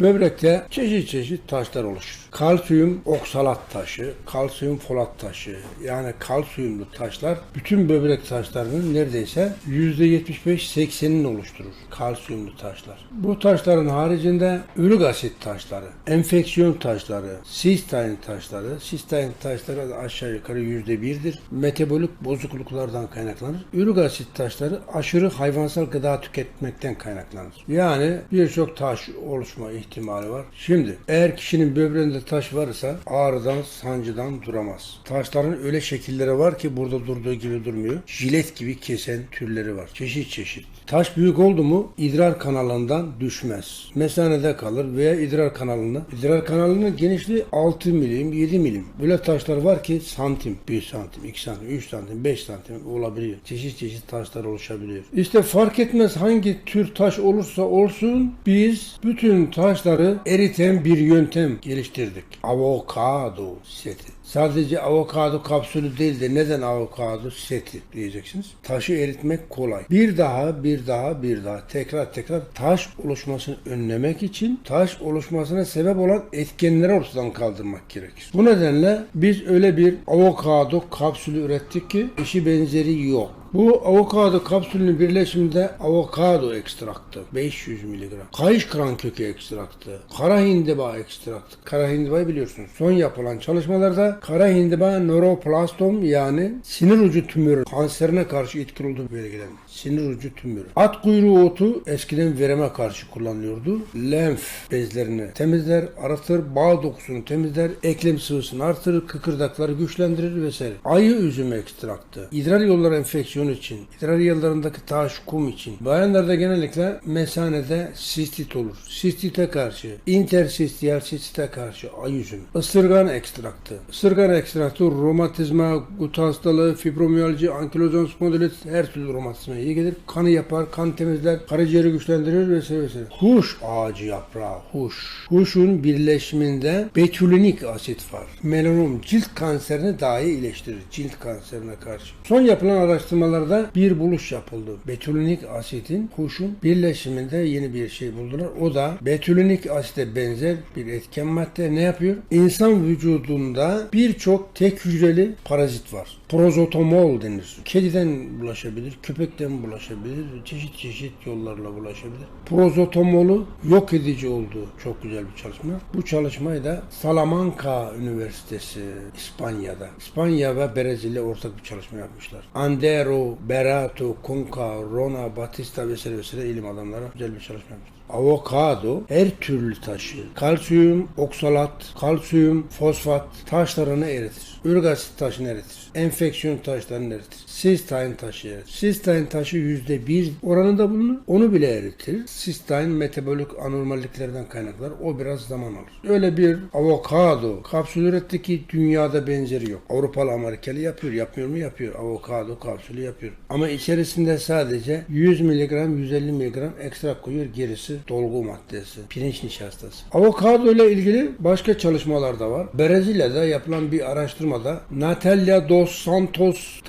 Böbrekte çeşit çeşit taşlar oluşur. Kalsiyum oksalat taşı, kalsiyum folat taşı yani kalsiyumlu taşlar bütün böbrek taşlarının neredeyse %75-80'ini oluşturur. Kalsiyumlu taşlar. Bu taşların haricinde ürik asit taşları, enfeksiyon taşları, sistein taşları, sistein taşları aşağı yukarı %1'dir. Metabolik bozukluklardan kaynaklanır. Ürik asit taşları aşırı hayvansal gıda tüketmekten kaynaklanır. Yani birçok taş oluşma ihtimali var. Şimdi eğer kişinin böbreğinde taş varsa ağrıdan, sancıdan duramaz. Taşların öyle şekilleri var ki burada durduğu gibi durmuyor. Jilet gibi kesen türleri var. Çeşit çeşit. Taş büyük oldu mu idrar kanalından düşmez. Mesanede kalır veya idrar kanalında. İdrar kanalının genişliği 6 milim, 7 milim. Böyle taşlar var ki santim, 1 santim, 2 santim, 3 santim, 5 santim olabiliyor. Çeşit çeşit taşlar oluşabiliyor. İşte fark etmez hangi tür taş olursa olsun biz bütün taşları eriten bir yöntem geliştirdik. Avokado seti. Sadece avokado kapsülü değil de neden avokado seti diyeceksiniz. Taşı eritmek kolay. Bir daha, bir daha, bir daha tekrar tekrar taş oluşmasını önlemek için taş oluşmasına sebep olan etkenleri ortadan kaldırmak gerekir. Bu nedenle biz öyle bir avokado kapsülü ürettik ki eşi benzeri yok. Bu avokado kapsülünün birleşiminde avokado ekstraktı 500 mg, kayış kıran kökü ekstraktı, kara hindiba ekstraktı. Kara hindibayı biliyorsunuz. Son yapılan çalışmalarda kara hindiba nöroplastom yani sinir ucu tümörü kanserine karşı etkili olduğu belirlendi. Sinir ucu tümörü. At kuyruğu otu eskiden vereme karşı kullanılıyordu. Lenf bezlerini temizler, aratır, bağ dokusunu temizler, eklem sıvısını artırır, kıkırdakları güçlendirir vesaire. Ayı üzümü ekstraktı. İdrar yolları enfeksiyonu için, idrar yollarındaki taş, kum için. Bayanlarda genellikle mesanede sistit olur. Sistite karşı, intersistiyal sistite karşı ay üzümü. Isırgan ekstraktı. Isırgan ekstraktı romatizma, gut hastalığı, fibromiyalji, ankilozan spondilit her türlü romatizmaya iyi gelir. Kanı yapar, kan temizler, karaciğeri güçlendirir vesaire vesaire. Huş ağacı yaprağı, huş. Huşun birleşiminde betülinik asit var. Melanom cilt kanserini dahi iyileştirir. Cilt kanserine karşı. Son yapılan araştırmalarda bir buluş yapıldı. Betülinik asitin huşun birleşiminde yeni bir şey buldular. O da betülinik asite benzer bir etken madde ne yapıyor? İnsan vücudunda birçok tek hücreli parazit var. Prozotomol denir. Kediden bulaşabilir, köpekten bulaşabilir, çeşit çeşit yollarla bulaşabilir. Prozotomolu yok edici olduğu çok güzel bir çalışma. Bu çalışmayı da Salamanca Üniversitesi İspanya'da, İspanya ve Brezilya ortak bir çalışma yapmışlar. Andero, Berato, Conca, Rona, Batista vesaire vesaire ilim adamları güzel bir çalışma yapmışlar. Avokado her türlü taşı, kalsiyum, oksalat, kalsiyum, fosfat taşlarını eritir. Ürik asit taşını eritir. Enfeksiyon taşlarını eritir. Sistein taşı. Sistein taşı yüzde bir oranında bulunur. Onu bile eritir. Sistein metabolik anormalliklerden kaynaklar. O biraz zaman alır. Öyle bir avokado kapsül üretti ki dünyada benzeri yok. Avrupalı Amerikalı yapıyor. Yapmıyor mu? Yapıyor. Avokado kapsülü yapıyor. Ama içerisinde sadece 100 mg, 150 mg ekstrak koyuyor. Gerisi dolgu maddesi. Pirinç nişastası. Avokado ile ilgili başka çalışmalar da var. Brezilya'da yapılan bir araştırmada Natalia dos Santos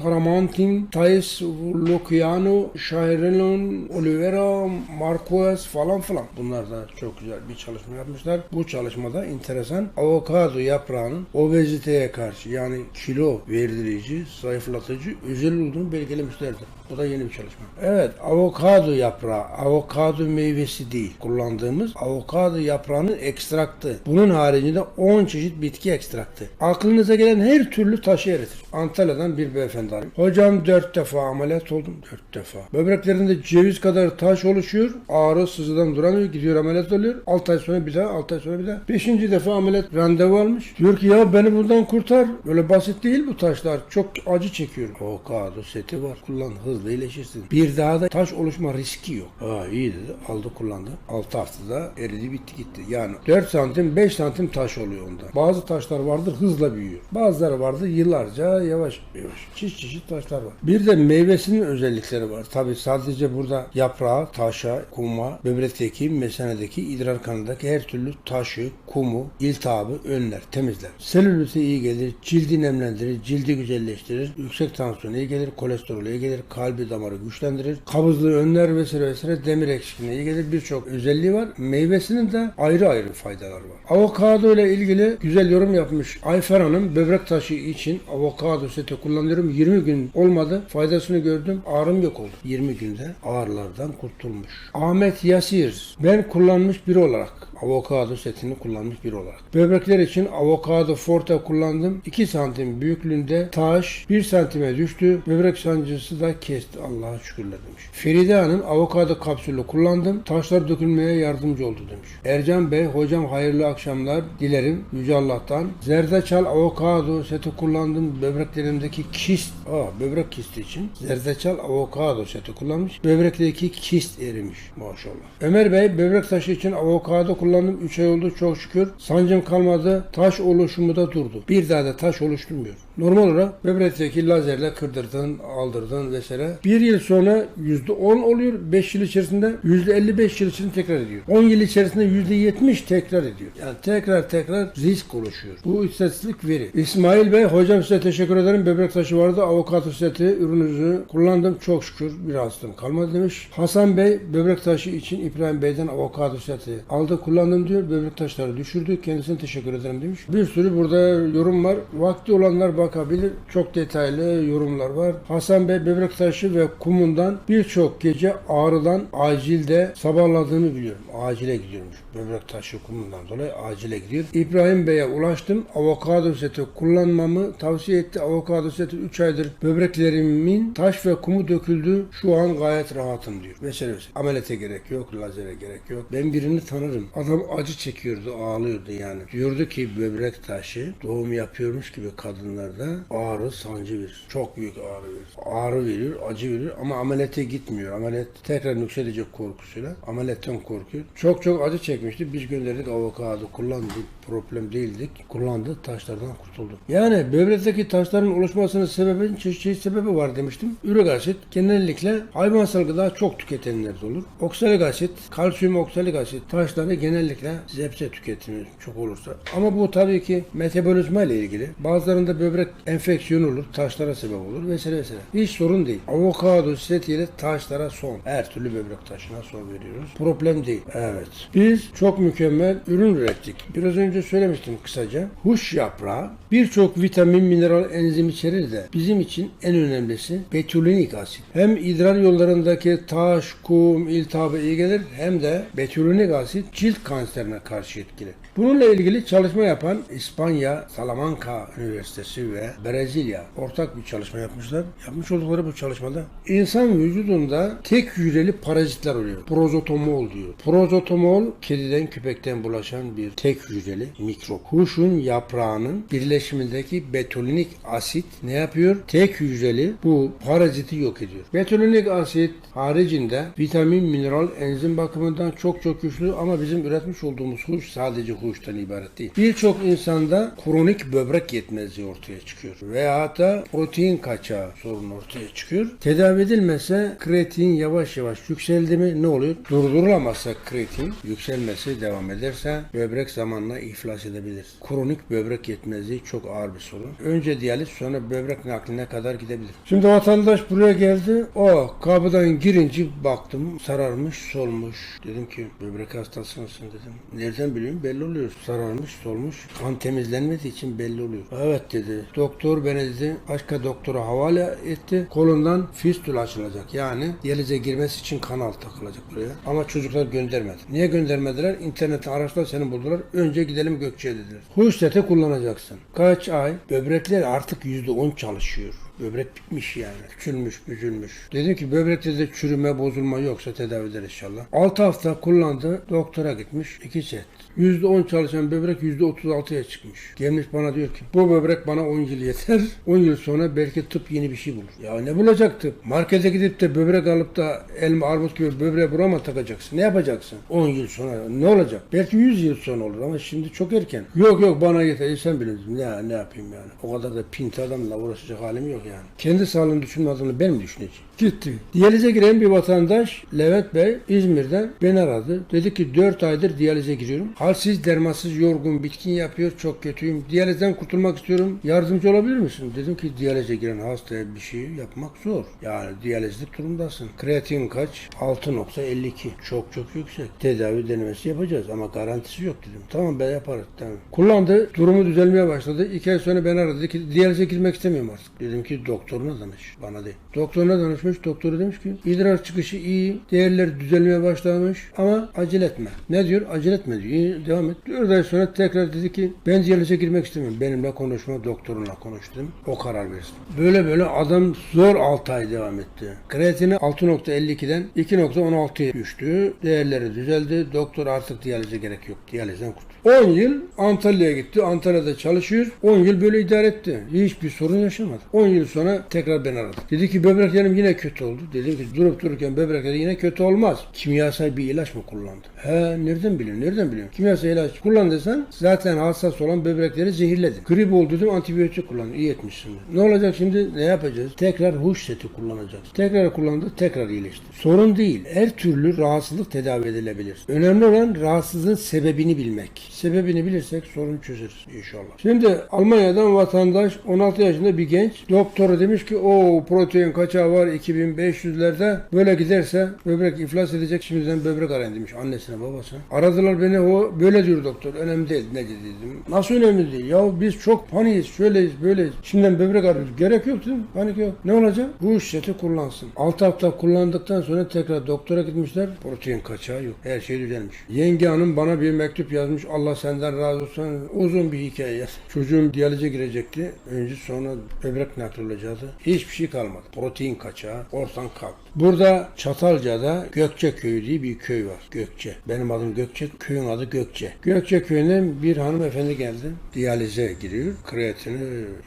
Taramantin, Thais Luciano, Shairelon, Oliveira, Marquez falan filan. Bunlar da çok güzel bir çalışma yapmışlar. Bu çalışmada enteresan avokado yaprağının obeziteye karşı yani kilo verdirici, zayıflatıcı özel olduğunu belgelemişlerdir. Bu da yeni bir çalışma. Evet, avokado yaprağı, avokado meyvesi değil. Kullandığımız avokado yaprağının ekstraktı. Bunun haricinde 10 çeşit bitki ekstraktı. Aklınıza gelen her türlü taşı eritir. Antalya'dan bir beyefendi arıyor. Hocam 4 defa ameliyat oldum. 4 defa. Böbreklerinde ceviz kadar taş oluşuyor. Ağrı sızıdan duramıyor. Gidiyor ameliyat oluyor. 6 ay sonra bir daha, 6 ay sonra bir daha. 5. defa ameliyat randevu almış. Diyor ki ya beni buradan kurtar. Böyle basit değil bu taşlar. Çok acı çekiyorum. Avokado seti var. Kullan hızlı iyileşirsin. Bir daha da taş oluşma riski yok. Aa iyi dedi. Aldı kullandı. 6 haftada eridi bitti gitti. Yani 4 santim 5 santim taş oluyor onda. Bazı taşlar vardır hızla büyüyor. Bazıları vardır yıllarca yavaş yavaş. Çeşit çeşit taşlar var. Bir de meyvesinin özellikleri var. Tabi sadece burada yaprağı, taşa, kuma, böbrekteki, mesanedeki, idrar kanındaki her türlü taşı, kumu, iltihabı önler, temizler. Selülite iyi gelir, cildi nemlendirir, cildi güzelleştirir, yüksek tansiyon iyi gelir, kolesterol iyi gelir, kalbi damarı güçlendirir, kabızlığı önler vesaire vesaire demir eksikliğine iyi gelir. Birçok özelliği var. Meyvesinin de ayrı ayrı faydaları var. Avokado ile ilgili güzel yorum yapmış. Ayfer Hanım böbrek taşı için avokado seti kullanıyorum. 20 gün olmadı. Faydasını gördüm. Ağrım yok oldu. 20 günde ağrılardan kurtulmuş. Ahmet Yasir. Ben kullanmış biri olarak avokado setini kullanmış biri olarak. Böbrekler için avokado forte kullandım. 2 santim büyüklüğünde taş 1 santime düştü. Böbrek sancısı da kesti. Allah'a şükürler demiş. Feride Hanım avokado kapsülü kullandım. Taşlar dökülmeye yardımcı oldu demiş. Ercan Bey hocam hayırlı akşamlar dilerim Yüce Allah'tan. Zerdeçal avokado seti kullandım. Böbreklerimdeki kist, aa, böbrek kisti için. Zerdeçal avokado seti kullanmış. Böbrekteki kist erimiş maşallah. Ömer Bey böbrek taşı için avokado kullandım. 3 ay oldu çok şükür. Sancım kalmadı. Taş oluşumu da durdu. Bir daha da taş oluşturmuyor. Normal olarak böbrekteki lazerle kırdırdın, aldırdın vesaire. Bir yıl sonra %10 oluyor. 5 yıl içerisinde %55 yıl içinde tekrar ediyor. 10 yıl içerisinde %70 tekrar ediyor. Yani tekrar tekrar risk oluşuyor. Bu istatistik veri. İsmail Bey hocam size teşekkür ederim. Böbrek taşı vardı. Avokado seti ürününüzü kullandım. Çok şükür bir hastalığım kalmadı demiş. Hasan Bey böbrek taşı için İbrahim Bey'den avokado seti aldı kullandım diyor. Böbrek taşları düşürdü. Kendisine teşekkür ederim demiş. Bir sürü burada yorum var. Vakti olanlar bakabilir. Çok detaylı yorumlar var. Hasan Bey böbrek taşı ve kumundan birçok gece ağrıdan acilde sabahladığını biliyorum. Acile gidiyormuş. Böbrek taşı kumundan dolayı acile gidiyor. İbrahim Bey'e ulaştım. Avokado seti kullanmamı tavsiye etti. Avokado seti 3 aydır böbreklerimin taş ve kumu döküldü. Şu an gayet rahatım diyor. Mesela ameliyata gerek yok, lazere gerek yok. Ben birini tanırım. Adam acı çekiyordu, ağlıyordu yani. Diyordu ki böbrek taşı doğum yapıyormuş gibi kadınlarda ağrı, sancı verir. Çok büyük ağrı verir. Ağrı veriyor, acı veriyor ama ameliyata gitmiyor. Ameliyat tekrar yükselecek korkusuyla. Ameliyattan korkuyor. Çok çok acı çekmişti. Biz gönderdik avokado kullandık. Problem değildik. Kullandı. Taşlardan kurtuldu. Yani böbrekteki taşların oluşmasının sebebinin çeşit çeşit sebebi var demiştim. Ürik asit genellikle hayvansal gıda çok tüketenlerde olur. Oksalik asit, kalsiyum oksalik asit taşları genellikle zepse tüketimi çok olursa. Ama bu tabii ki metabolizma ile ilgili. Bazılarında böbrek enfeksiyonu olur, taşlara sebep olur vesaire vesaire. Hiç sorun değil. Avokado setiyle taşlara son. Her türlü böbrek taşına son veriyoruz. Problem değil. Evet. Biz çok mükemmel ürün ürettik. Biraz önce söylemiştim kısaca. Huş yaprağı birçok vitamin, mineral, enzim içerir de bizim için önemlisi betülinik asit. Hem idrar yollarındaki taş, kum, iltihabı iyi gelir hem de betülinik asit cilt kanserine karşı etkili. Bununla ilgili çalışma yapan İspanya Salamanca Üniversitesi ve Brezilya ortak bir çalışma yapmışlar. Yapmış oldukları bu çalışmada insan vücudunda tek hücreli parazitler oluyor. Prozotomol diyor. Prozotomol kediden köpekten bulaşan bir tek hücreli mikrop. Kuşun yaprağının birleşimindeki betolinik asit ne yapıyor? Tek hücreli bu paraziti yok ediyor. Betolinik asit haricinde vitamin, mineral, enzim bakımından çok çok güçlü ama bizim üretmiş olduğumuz huş sadece huştan ibaret değil. Birçok insanda kronik böbrek yetmezliği ortaya çıkıyor. Veya da protein kaçağı sorunu ortaya çıkıyor. Tedavi edilmezse kreatin yavaş yavaş yükseldi mi ne oluyor? Durdurulamazsa kreatin yükselmesi devam ederse böbrek zamanla iflas edebilir. Kronik böbrek yetmezliği çok ağır bir sorun. Önce diyaliz sonra böbrek nakline kadar gidebilir. Şimdi vatandaş buraya geldi. O kapıdan girince baktım sararmış solmuş. Dedim ki böbrek hastası mısın dedim. Nereden biliyorum belli oluyor. Sararmış solmuş. Kan temizlenmediği için belli oluyor. Evet dedi. Doktor beni dedi başka doktora havale etti. Kolundan fistül açılacak. Yani diyalize girmesi için kanal takılacak buraya. Ama çocuklar göndermedi. Niye göndermediler? İnternette araçlar seni buldular. Önce gidelim Gökçe'ye dediler. Huş seti kullanacaksın. Kaç ay? Böbrekler artık %10 çalışıyor. Böbrek bitmiş yani. Küçülmüş, büzülmüş. Dedim ki böbrekte de çürüme, bozulma yoksa tedavi eder inşallah. 6 hafta kullandı. Doktora gitmiş. 2 set. %10 çalışan böbrek %36'ya çıkmış. Gelmiş bana diyor ki bu böbrek bana 10 yıl yeter. 10 yıl sonra belki tıp yeni bir şey bulur. Ya ne bulacak tıp? Markete gidip de böbrek alıp da elma armut gibi böbreğe burama takacaksın. Ne yapacaksın? 10 yıl sonra ne olacak? Belki 100 yıl sonra olur ama şimdi çok erken. Yok yok bana yeter. E sen bilirsin. Ne, ne yapayım yani? O kadar da pinti adamla uğraşacak halim yok yani. Kendi sağlığını düşünme adını ben mi düşüneceğim? Gitti. Diyalize giren bir vatandaş Levent Bey İzmir'den beni aradı. Dedi ki 4 aydır diyalize giriyorum. Halsiz, dermansız, yorgun, bitkin yapıyor. Çok kötüyüm. Diyalizden kurtulmak istiyorum. Yardımcı olabilir misin? Dedim ki diyalize giren hastaya bir şey yapmak zor. Yani diyalizlik durumdasın. Kreatin kaç? 6.52. Çok çok yüksek. Tedavi denemesi yapacağız ama garantisi yok dedim. Tamam ben yaparız. Tamam. Kullandı. Durumu düzelmeye başladı. İki ay sonra beni aradı. Dedi ki diyalize girmek istemiyorum artık. Dedim ki doktoruna danış. Bana değil. Doktoruna danışmış. Doktoru demiş ki idrar çıkışı iyi. Değerleri düzelmeye başlamış ama acele etme. Ne diyor? Acele etme diyor. İyi, devam et. Dört ay sonra tekrar dedi ki ben diyalize girmek istemiyorum. Benimle konuşma doktorunla konuştum. O karar versin. Böyle böyle adam zor 6 ay devam etti. Kreatini 6.52'den 2.16'ya düştü. Değerleri düzeldi. Doktor artık diyalize gerek yok. Diyalizden kurtuldu. 10 yıl Antalya'ya gitti. Antalya'da çalışıyor. 10 yıl böyle idare etti. Hiçbir sorun yaşamadı. 10 yıl sonra tekrar ben aradım. Dedi ki böbreklerim yine kötü oldu. Dedim ki durup dururken böbrekleri yine kötü olmaz. Kimyasal bir ilaç mı kullandı? He nereden biliyorsun? Nereden biliyorsun? Kimyasal ilaç kullan desen zaten hassas olan böbrekleri zehirledin. Grip oldu dedim antibiyotik kullan. İyi etmişsin. Ne olacak şimdi? Ne yapacağız? Tekrar huş seti kullanacağız. Tekrar kullandı. Tekrar iyileşti. Sorun değil. Her türlü rahatsızlık tedavi edilebilir. Önemli olan rahatsızlığın sebebini bilmek. Sebebini bilirsek sorun çözeriz inşallah. Şimdi Almanya'dan vatandaş 16 yaşında bir genç doktora demiş ki o protein kaçağı var 2500'lerde böyle giderse böbrek iflas edecek şimdiden böbrek arayın demiş annesine babasına. Aradılar beni o böyle diyor doktor önemli değil ne dedim. Nasıl önemli değil ya biz çok paniyiz şöyleyiz böyleyiz şimdiden böbrek arıyoruz gerek yok dedim panik yok. Ne olacak? Bu işleti kullansın. 6 hafta kullandıktan sonra tekrar doktora gitmişler protein kaçağı yok her şey düzelmiş. Yenge hanım bana bir mektup yazmış Allah senden razı olsun uzun bir hikaye. Çocuğum diyalize girecekti. Önce sonra böbrek nakli olacaktı. Hiçbir şey kalmadı. Protein kaçağı ortadan kalktı. Burada Çatalca'da Gökçe Köyü diye bir köy var. Gökçe. Benim adım Gökçe, köyün adı Gökçe. Gökçe köyünden bir hanımefendi geldi. Diyalize giriyor. Kreatini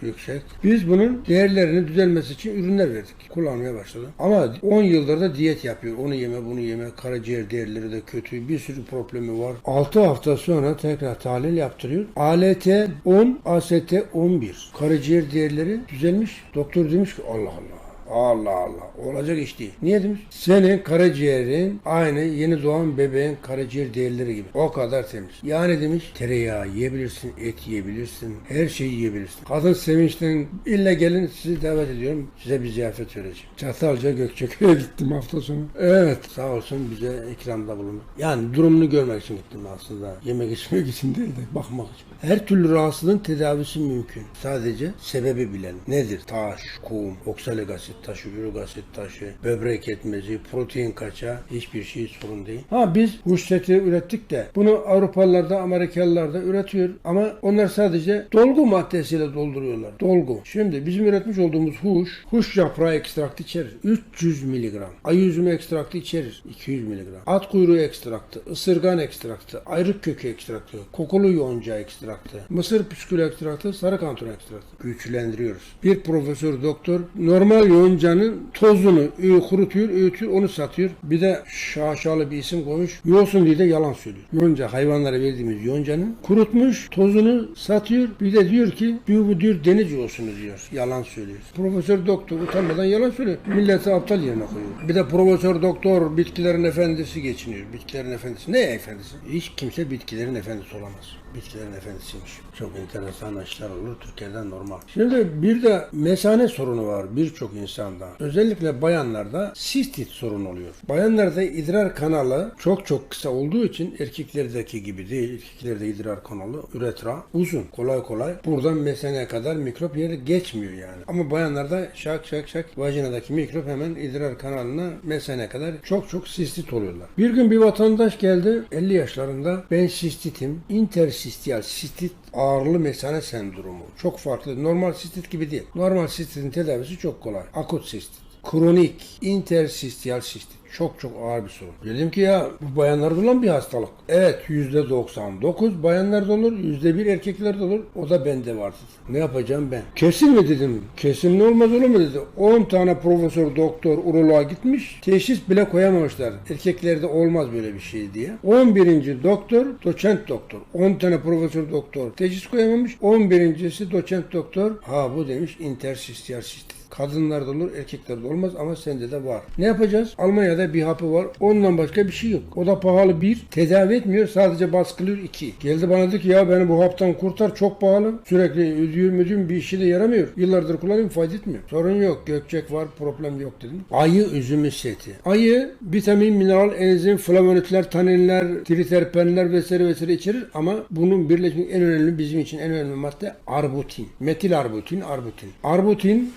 yüksek. Biz bunun değerlerini düzelmesi için ürünler verdik. Kullanmaya başladı. Ama 10 yıldır da diyet yapıyor. Onu yeme, bunu yeme. Karaciğer değerleri de kötü. Bir sürü problemi var. 6 hafta sonra tekrar tahlil yaptırıyor. ALT 10, AST 11. Karaciğer değerleri düzelmiş. Doktor demiş ki Allah Allah. Allah Allah. Olacak iş değil. Niye demiş? Senin karaciğerin aynı yeni doğan bebeğin karaciğer değerleri gibi. O kadar temiz. Yani demiş tereyağı yiyebilirsin, et yiyebilirsin, her şeyi yiyebilirsin. Kadın sevinçten illa gelin sizi davet ediyorum. Size bir ziyafet vereceğim. Çatalca Gökçeköy'e gittim hafta sonu. Evet sağ olsun bize ikramda bulundu. Yani durumunu görmek için gittim aslında. Yemek içmek için değil de bakmak için. Her türlü rahatsızlığın tedavisi mümkün. Sadece sebebi bilelim. Nedir? Taş, kum, oksalik asit taşı, ürik asit taşı, böbrek yetmezi, protein kaçağı hiçbir şey sorun değil. Ha biz huş seti ürettik de bunu Avrupalılar da Amerikalılar da üretiyor ama onlar sadece dolgu maddesiyle dolduruyorlar. Dolgu. Şimdi bizim üretmiş olduğumuz huş, huş yaprağı ekstraktı içerir. 300 miligram. Ay üzümü ekstraktı içerir. 200 miligram. At kuyruğu ekstraktı, ısırgan ekstraktı, ayrık kökü ekstraktı, kokulu yonca ekstraktı, mısır püskülü ekstraktı, sarı kanton ekstraktı. Güçlendiriyoruz. Bir profesör doktor normal yoncanın tozunu kurutuyor, öğütüyor, onu satıyor. Bir de şaşalı bir isim koymuş. Yosun diye de yalan söylüyor. Yonca hayvanlara verdiğimiz yoncanın kurutmuş, tozunu satıyor. Bir de diyor ki bu diyor deniz yosunu diyor. Yalan söylüyor. Profesör doktor utanmadan yalan söylüyor. Milleti aptal yerine koyuyor. Bir de profesör doktor bitkilerin efendisi geçiniyor. Bitkilerin efendisi. Ne efendisi? Hiç kimse bitkilerin efendisi olamaz. Bitkilerin efendisiymiş. Çok enteresan işler olur. Türkiye'den normal. Şimdi bir de mesane sorunu var birçok insanda. Özellikle bayanlarda sistit sorun oluyor. Bayanlarda idrar kanalı çok çok kısa olduğu için erkeklerdeki gibi değil. Erkeklerde idrar kanalı üretra uzun. Kolay kolay buradan mesaneye kadar mikrop yeri geçmiyor yani. Ama bayanlarda şak şak şak vajinadaki mikrop hemen idrar kanalına mesaneye kadar çok çok sistit oluyorlar. Bir gün bir vatandaş geldi 50 yaşlarında ben sistitim. Intersistiyal sistit ağırlı mesane sendromu. Çok farklı. Normal sistit gibi değil. Normal sistitin tedavisi çok kolay. Akut sistit. Kronik intersistiyal sistit. Çok çok ağır bir sorun. Dedim ki ya bu bayanlarda olan bir hastalık. Evet %99 bayanlarda olur, %1 erkeklerde olur. O da bende var. Ne yapacağım ben? Kesin mi dedim. Kesin ne olmaz olur mu dedi. 10 tane profesör doktor uroloğa gitmiş. Teşhis bile koyamamışlar. Erkeklerde olmaz böyle bir şey diye. 11. doktor doçent doktor. 10 tane profesör doktor teşhis koyamamış. 11.si doçent doktor. Ha bu demiş intersistiyal sistem. Kadınlarda olur, erkeklerde olmaz ama sende de var. Ne yapacağız? Almanya'da bir hapı var. Ondan başka bir şey yok. O da pahalı bir. Tedavi etmiyor. Sadece baskılıyor iki. Geldi bana dedi ki ya beni bu haptan kurtar. Çok pahalı. Sürekli ödüyorum ödüyorum bir işe de yaramıyor. Yıllardır kullanıyorum fayda etmiyor. Sorun yok. Gökçek var. Problem yok dedim. Ayı üzümü seti. Ayı vitamin, mineral, enzim, flavonoidler, taninler, triterpenler vesaire vesaire içerir ama bunun birleşimi en önemli bizim için en önemli madde arbutin. Metil arbutin, arbutin. Arbutin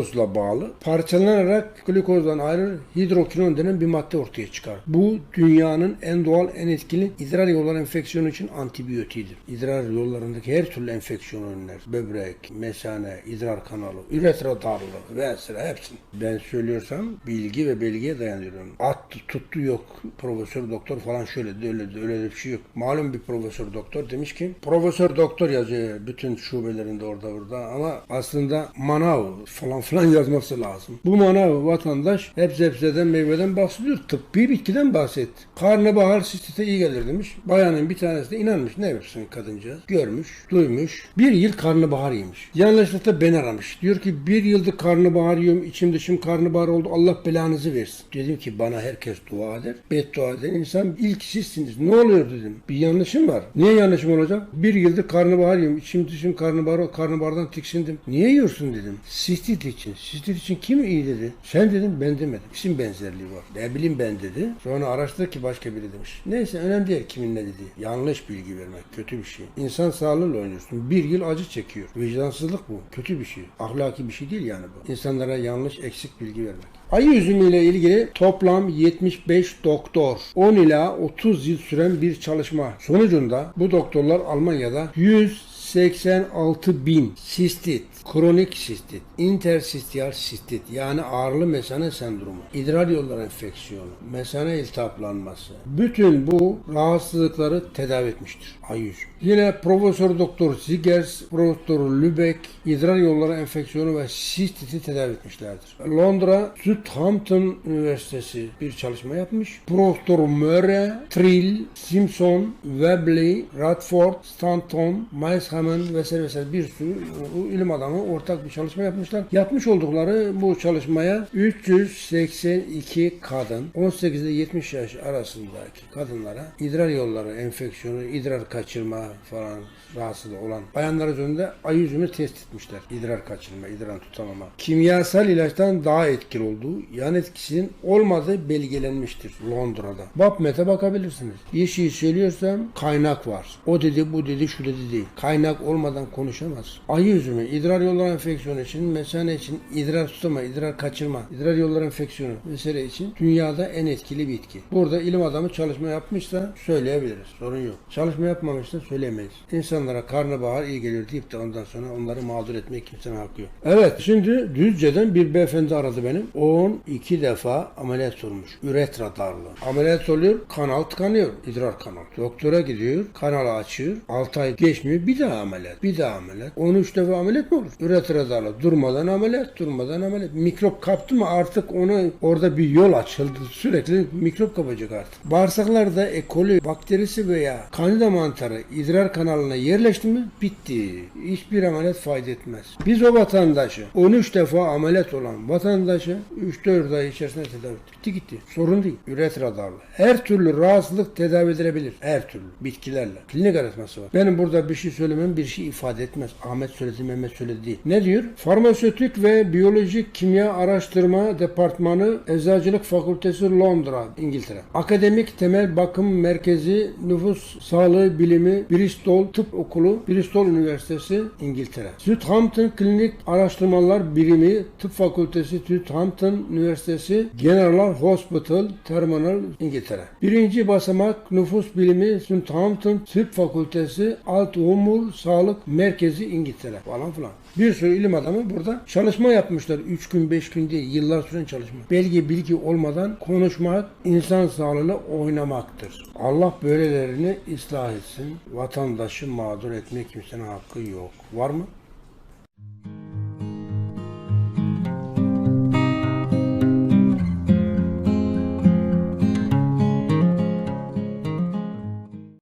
glikozla bağlı. Parçalanarak glikozdan ayrı hidrokinon denen bir madde ortaya çıkar. Bu dünyanın en doğal, en etkili idrar yolları enfeksiyonu için antibiyotiğidir. İdrar yollarındaki her türlü enfeksiyonu önler. Böbrek, mesane, idrar kanalı, üretra darlığı vesaire hepsini. Ben söylüyorsam bilgi ve belgeye dayanıyorum. At tuttu yok. Profesör doktor falan şöyle de öyle de öyle de bir şey yok. Malum bir profesör doktor demiş ki profesör doktor yazıyor bütün şubelerinde orada burada ama aslında manav falan filan yazması lazım. Bu manav vatandaş hep sebzeden meyveden bahsediyor. Tıbbi bitkiden bahset. Karnabahar sistite iyi gelir demiş. Bayanın bir tanesi de inanmış. Ne yapsın kadıncağız? Görmüş, duymuş. Bir yıl karnabahar yemiş. Yanlışlıkla ben aramış. Diyor ki bir yıldır karnabahar yiyorum. içim dışım karnabahar oldu. Allah belanızı versin. Dedim ki bana herkes dua eder. Beddua eden insan ilk sizsiniz. Ne oluyor dedim. Bir yanlışım var. Niye yanlışım olacak? Bir yıldır karnabahar yiyorum. içim dışım karnabahar, karnabahardan tiksindim. Niye yiyorsun dedim. Sistit için. Sistit için kim iyi dedi. Sen dedim ben demedim. İsim benzerliği var. Ne bileyim ben dedi. Sonra araştırdı ki başka biri demiş. Neyse önemli değil kimin ne dediği. Yanlış bilgi vermek kötü bir şey. İnsan sağlığıyla oynuyorsun. Bir yıl acı çekiyor. Vicdansızlık bu. Kötü bir şey. Ahlaki bir şey değil yani bu. İnsanlara yanlış eksik bilgi vermek. Ayı üzümü ile ilgili toplam 75 doktor 10 ila 30 yıl süren bir çalışma sonucunda bu doktorlar Almanya'da 186 bin sistit, kronik sistit, intersistiyal sistit yani ağırlı mesane sendromu, idrar yolları enfeksiyonu, mesane iltihaplanması. Bütün bu rahatsızlıkları tedavi etmiştir. Ayüz. Yine Profesör Doktor Ziggers, Profesör Lübeck idrar yolları enfeksiyonu ve sistiti tedavi etmişlerdir. Londra Southampton Üniversitesi bir çalışma yapmış. Profesör Murray, Trill, Simpson, Webley, Radford, Stanton, Miles Hammond vesaire vesaire bir sürü ilim adamı ortak bir çalışma yapmışlar. Yapmış oldukları bu çalışmaya 382 kadın 18 ile 70 yaş arasındaki kadınlara idrar yolları enfeksiyonu, idrar kaçırma falan rahatsızlığı olan bayanlar üzerinde ayı üzümü test etmişler. İdrar kaçırma, idrar tutamama. Kimyasal ilaçtan daha etkili olduğu, yan etkisinin olmadığı belgelenmiştir Londra'da. PubMed'e bakabilirsiniz. Bir şey söylüyorsam kaynak var. O dedi, bu dedi, şu dedi değil. Kaynak olmadan konuşamaz. Ayı üzümü, idrar yolları enfeksiyonu için, mesane için, idrar tutama, idrar kaçırma, idrar yolları enfeksiyonu vesaire için dünyada en etkili bitki. Burada ilim adamı çalışma yapmışsa söyleyebiliriz. Sorun yok. Çalışma yapmamışsa söyleyemeyiz. İnsanlara karnabahar iyi gelir deyip de ondan sonra onları mağdur etmek kimsenin hakkı yok. Evet şimdi Düzce'den bir beyefendi aradı benim. 12 defa ameliyat olmuş. Üretra darlığı. Ameliyat oluyor, kanal tıkanıyor. idrar kanal. Doktora gidiyor, kanalı açıyor. 6 ay geçmiyor, bir daha ameliyat. Bir daha ameliyat. 13 defa ameliyat mı olur? Üretra darlığı. Durmadan ameliyat, durmadan ameliyat. Mikrop kaptı mı artık onu orada bir yol açıldı. Sürekli mikrop kapacak artık. Bağırsaklarda E. bakterisi veya kandida mantarı idrar kanalına yerleşti mi bitti. Hiçbir ameliyat fayda etmez. Biz o vatandaşı 13 defa ameliyat olan vatandaşı 3-4 ay içerisinde tedavi ettik. Bitti gitti. Sorun değil. Üretra darlığı. Her türlü rahatsızlık tedavi edilebilir. Her türlü. Bitkilerle. Klinik aratması var. Benim burada bir şey söylemem bir şey ifade etmez. Ahmet söyledi, Mehmet söyledi değil. Ne diyor? Farmasötik ve biyolojik kimya araştırma departmanı Eczacılık Fakültesi Londra, İngiltere. Akademik temel bakım merkezi nüfus sağlığı bilimi Bristol Tıp Okulu Bristol Üniversitesi İngiltere. Southampton Klinik Araştırmalar Birimi Tıp Fakültesi Southampton Üniversitesi General Hospital Terminal İngiltere. Birinci basamak nüfus bilimi Southampton Tıp Fakültesi Alt Umur Sağlık Merkezi İngiltere falan filan. Bir sürü ilim adamı burada çalışma yapmışlar. 3 gün 5 gün değil yıllar süren çalışma. Belge bilgi olmadan konuşmak insan sağlığıyla oynamaktır. Allah böylelerini ıslah etsin. Vatandaşı mağdur etmek kimsenin hakkı yok. Var mı?